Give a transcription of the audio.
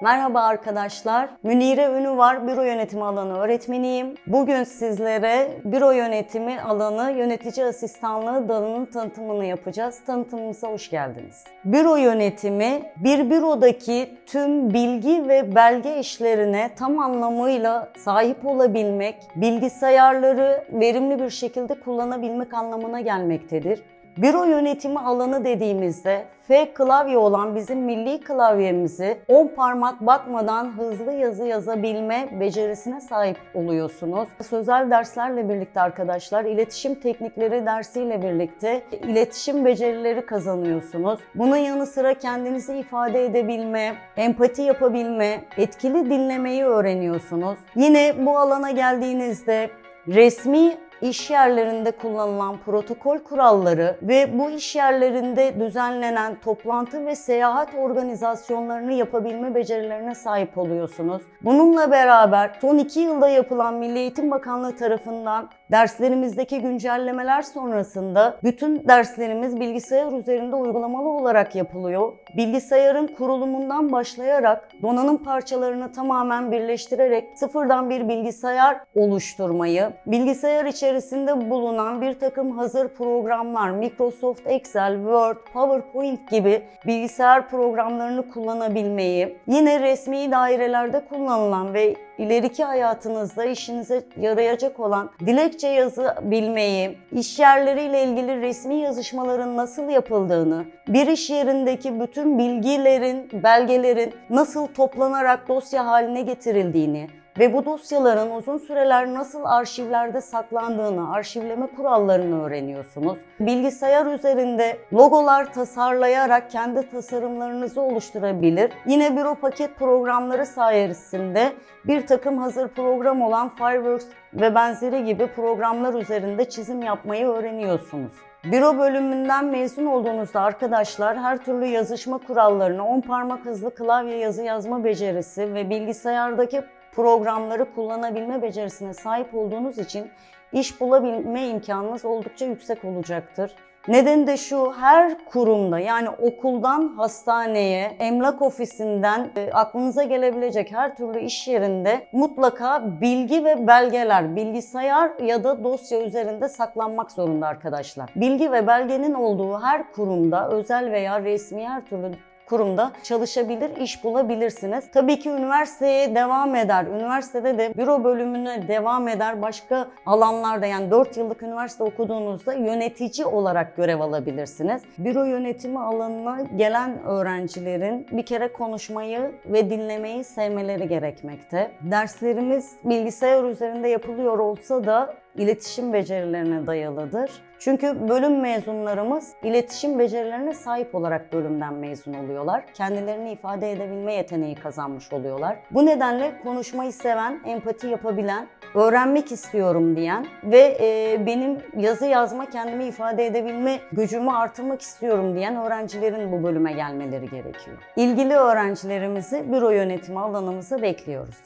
Merhaba arkadaşlar. Münire Ünü var. Büro yönetimi alanı öğretmeniyim. Bugün sizlere büro yönetimi alanı yönetici asistanlığı dalının tanıtımını yapacağız. Tanıtımımıza hoş geldiniz. Büro yönetimi bir bürodaki tüm bilgi ve belge işlerine tam anlamıyla sahip olabilmek, bilgisayarları verimli bir şekilde kullanabilmek anlamına gelmektedir. Büro yönetimi alanı dediğimizde F klavye olan bizim milli klavyemizi 10 parmak bakmadan hızlı yazı yazabilme becerisine sahip oluyorsunuz. Sözel derslerle birlikte arkadaşlar iletişim teknikleri dersiyle birlikte iletişim becerileri kazanıyorsunuz. Bunun yanı sıra kendinizi ifade edebilme, empati yapabilme, etkili dinlemeyi öğreniyorsunuz. Yine bu alana geldiğinizde resmi iş yerlerinde kullanılan protokol kuralları ve bu iş yerlerinde düzenlenen toplantı ve seyahat organizasyonlarını yapabilme becerilerine sahip oluyorsunuz. Bununla beraber son iki yılda yapılan Milli Eğitim Bakanlığı tarafından derslerimizdeki güncellemeler sonrasında bütün derslerimiz bilgisayar üzerinde uygulamalı olarak yapılıyor. Bilgisayarın kurulumundan başlayarak donanım parçalarını tamamen birleştirerek sıfırdan bir bilgisayar oluşturmayı, bilgisayar içerisinde bulunan bir takım hazır programlar, Microsoft Excel, Word, PowerPoint gibi bilgisayar programlarını kullanabilmeyi, yine resmi dairelerde kullanılan ve ileriki hayatınızda işinize yarayacak olan dilekçe yazabilmeyi, iş yerleriyle ilgili resmi yazışmaların nasıl yapıldığını, bir iş yerindeki bütün bilgilerin, belgelerin nasıl toplanarak dosya haline getirildiğini, ve bu dosyaların uzun süreler nasıl arşivlerde saklandığını, arşivleme kurallarını öğreniyorsunuz. Bilgisayar üzerinde logolar tasarlayarak kendi tasarımlarınızı oluşturabilir. Yine büro paket programları sayesinde bir takım hazır program olan Fireworks ve benzeri gibi programlar üzerinde çizim yapmayı öğreniyorsunuz. Büro bölümünden mezun olduğunuzda arkadaşlar her türlü yazışma kurallarını, 10 parmak hızlı klavye yazı yazma becerisi ve bilgisayardaki programları kullanabilme becerisine sahip olduğunuz için iş bulabilme imkanınız oldukça yüksek olacaktır. Nedeni de şu her kurumda yani okuldan hastaneye, emlak ofisinden e, aklınıza gelebilecek her türlü iş yerinde mutlaka bilgi ve belgeler bilgisayar ya da dosya üzerinde saklanmak zorunda arkadaşlar. Bilgi ve belgenin olduğu her kurumda özel veya resmi her türlü kurumda çalışabilir, iş bulabilirsiniz. Tabii ki üniversiteye devam eder. Üniversitede de büro bölümüne devam eder. Başka alanlarda yani 4 yıllık üniversite okuduğunuzda yönetici olarak görev alabilirsiniz. Büro yönetimi alanına gelen öğrencilerin bir kere konuşmayı ve dinlemeyi sevmeleri gerekmekte. Derslerimiz bilgisayar üzerinde yapılıyor olsa da iletişim becerilerine dayalıdır. Çünkü bölüm mezunlarımız iletişim becerilerine sahip olarak bölümden mezun oluyorlar. Kendilerini ifade edebilme yeteneği kazanmış oluyorlar. Bu nedenle konuşmayı seven, empati yapabilen, öğrenmek istiyorum diyen ve e, benim yazı yazma, kendimi ifade edebilme gücümü artırmak istiyorum diyen öğrencilerin bu bölüme gelmeleri gerekiyor. İlgili öğrencilerimizi büro yönetimi alanımıza bekliyoruz.